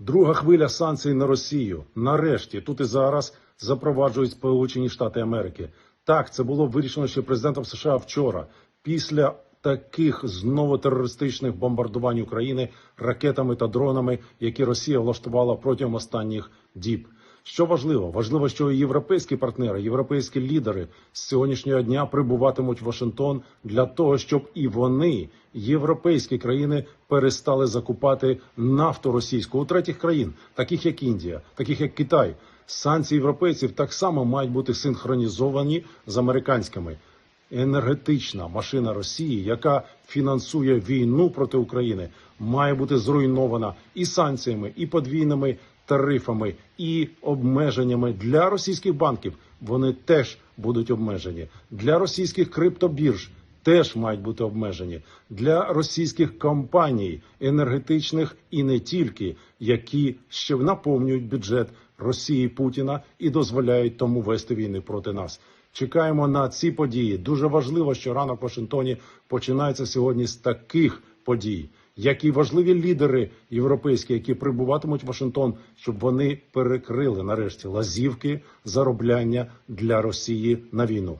Друга хвиля санкцій на Росію. Нарешті тут і зараз запроваджують Сполучені Штати Америки. Так, це було вирішено ще президентом США вчора. Після таких знову терористичних бомбардувань України ракетами та дронами, які Росія влаштувала протягом останніх діб. Що важливо? Важливо, що європейські партнери, європейські лідери з сьогоднішнього дня прибуватимуть в Вашингтон для того, щоб і вони, європейські країни, перестали закупати нафту російську у третіх країн, таких як Індія, таких як Китай. Санкції європейців так само мають бути синхронізовані з американськими. Енергетична машина Росії, яка фінансує війну проти України, має бути зруйнована і санкціями, і подвійними тарифами, і обмеженнями для російських банків. Вони теж будуть обмежені для російських криптобірж. Теж мають бути обмежені для російських компаній енергетичних і не тільки, які ще наповнюють бюджет Росії Путіна і дозволяють тому вести війни проти нас. Чекаємо на ці події. Дуже важливо, що ранок в Вашингтоні починається сьогодні з таких подій, як і важливі лідери європейські, які прибуватимуть в Вашингтон, щоб вони перекрили нарешті лазівки заробляння для Росії на війну.